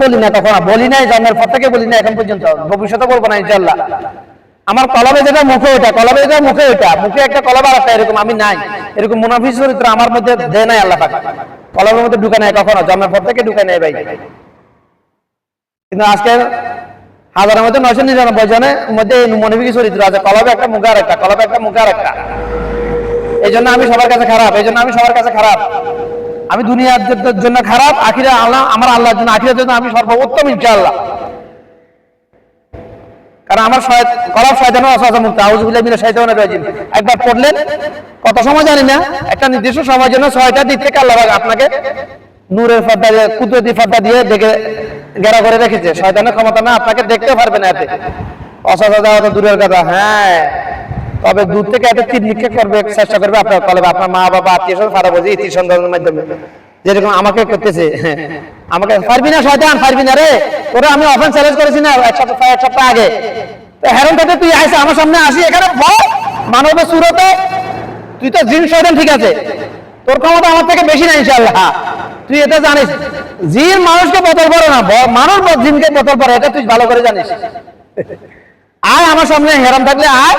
বলি না কখনো বলি নাই জন্মের পর থেকে বলি না, এখন পর্যন্ত। ভবিষ্যতে বলব না ইনশাল্লাহ আমার যেটা মুখে ওটা যেটা মুখে ওটা, মুখে একটা এরকম আমি নাই। এরকম চরিত্র আমার মধ্যে নাই আল্লাহ পাক। মধ্যে ঢুকে নেয় কখনো জন্মের পর থেকে ঢুকে নেয় ভাই। কিন্তু আজকে হাজারের মধ্যে নয়শো নিরানব্বই জনের মধ্যে এই চরিত্র আছে, কলবে একটা, মুখে আর একটা কলবে একটা, মুখে আর একটা এই জন্য আমি সবার কাছে খারাপ, এই জন্য আমি সবার কাছে খারাপ। আমি দুনিয়ার জন্য খারাপ, আখিরা আল্লাহ, আমার আল্লাহর জন্য, আখিরার জন্য আমি সর্বোত্তম ইনশাআল্লাহ। কারণ আমার মুক্ত। একবার পড়লেন, কত সময় জানি না, একটা নির্দিষ্ট সময়ের জন্য ছয়টা দিক থেকে আল্লাহ আপনাকে নূরের দিয়ে, কুদরতি দিয়ে দেখে গেরা করে রেখেছে। শয়তানের ক্ষমতা না, আপনাকে দেখতে পারবে না এতে। তো দূরের কথা হ্যাঁ। তবে দূর থেকে একটা তীর নিক্ষেপ করবে, চেষ্টা করবে আপনার কলবে আপনার মা বাবা, আত্মীয় স্বজন ফারা বোঝে ইতি সন্ধানের মাধ্যমে। যেরকম আমাকে করতেছে। আমাকে পারবি না, শয়তান, পারবি না রে। ওরা আমি অফেন চ্যালেঞ্জ করেছি না, এক সপ্তাহ এক সপ্তাহ আগে। তো হেরন থেকে তুই আইসে, আমার সামনে আসি, এখানে বল, মানবের সুরতে। তুই তো জিন, শয়তান, ঠিক আছে। তোর ক্ষমতা আমার থেকে বেশি না, ইনশাআল্লাহ। তুই এটা জানিস। জিন মানুষকে বোতল করে না মানুষ জিনকে বোতল করে এটা তুই ভালো করে জানিস। আয় আমার সামনে, হেরাম থাকলে আয়।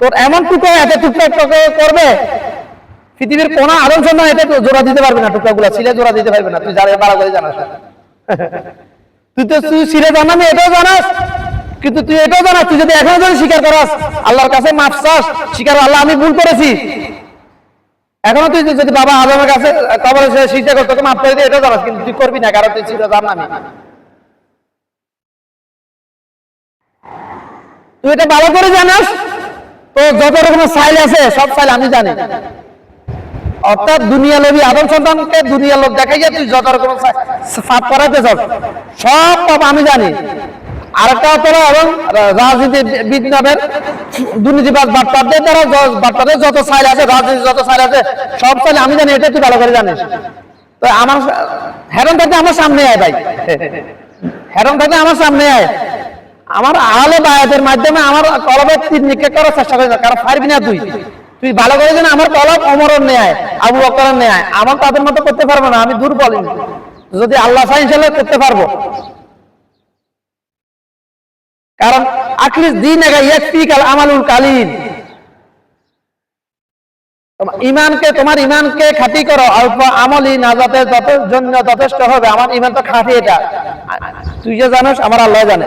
তোর এমন টুকরো এত তোকে করবে? পৃথিবীর কোন আদম সন্তান এতে জোড়া দিতে পারবে না টুকরা গুলা ছিলে জোড়া দিতে পারবে না, তুই যারা বাড়া করে জানাস। তুই তো তুই ছিলে জানাবি এটাও জানাস। কিন্তু তুই এটাও জানাস, তুই যদি এখনও যদি স্বীকার করাস, আল্লাহর কাছে মাফ চাস, স্বীকার আল্লাহ আমি ভুল করেছি। এখনও তুই যদি বাবা আদমের কাছে কবরে স্বীকার কর, তোকে মাফ করে দিয়ে এটাও জানাস, কিন্তু তুই করবি না, কারণ তুই ছিল জানাবি তুই এটা ভালো করে জানাস তো যত রকমের সাইল আছে, সব সাইল আমি জানি। অর্থাৎ দুনিয়া লোভী আদম সন্তানকে দুনিয়া লোক দেখাইয়া তুই যত রকম ফাঁপ করাতে চাস, সব পাপ আমি জানি। আরেকটা তোরা এবং রাজনীতিবিদ নামের দুর্নীতিবাদ বাটপারদের দ্বারা বাটপারদের যত সাইল আছে রাজনীতি যত সাইল আছে, সব সাইল আমি জানি, এটা তুই ভালো করে জানিস। তো আমার হেরন থাকতে আমার সামনে আয় ভাই। হেরন থাকতে আমার সামনে আয়। আমার আহলে বায়াতের মাধ্যমে আমার কলবে তীর নিক্ষেপ করার চেষ্টা করি কারণ পারবি না তুই। তুই ভালো করে জানো, আমার কলব অমরের নেয় আবু বকরের নেয় আমার তাদের মতো করতে পারব না, আমি দুর্বল। যদি আল্লাহ চাই ইনশাল্লাহ করতে পারব। কারণ আখলিস দিন এগা ইয়াকফি কাল আমালুল কালিন ইমানকে তোমার ইমানকে খাঁটি করো, অল্প আমলি নাজাতের জন্য যথেষ্ট হবে, আমার ইমান তো খাঁটি এটা। তুই যে জানোস, আমার আল্লাহ জানে।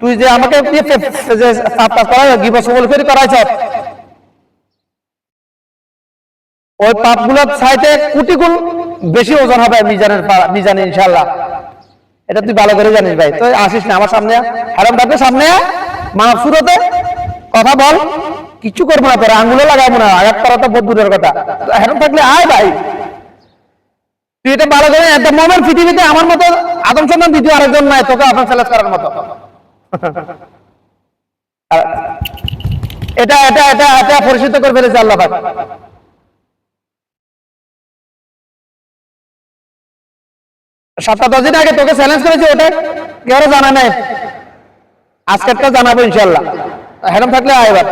তুই যে আমাকে করাইছ। ওই পাপ কোটি গুণ বেশি ওজন হবে মিজানের মিজানে ইনশাল্লাহ এটা তুই ভালো করে জানিস ভাই। আসিস না আমার সামনে। হারাম সামনে। কথা বল। কিছু করব না তোরা আঙ্গুলে লাগাবো না। আঘাত করা তো বহুত দূরের কথা। তো থাকলে আয় ভাই। তুই এটা ভালো করে, একটা মোমের পৃথিবীতে আমার মতো আদম সন্তান দ্বিতীয় আরেকজন নাই, তোকে আপনার চ্যালেঞ্জ করার মতো। এটা এটা এটা এটা পরিচিত করে ফেলেছে আল্লাহ পাক। সাতটা দশ দিন আগে তোকে চ্যালেঞ্জ করেছে ওটা কেউ জানা নাই? আজকেরটা জানাব ইনশাল্লাহ হেরম থাকলে আয় এবার।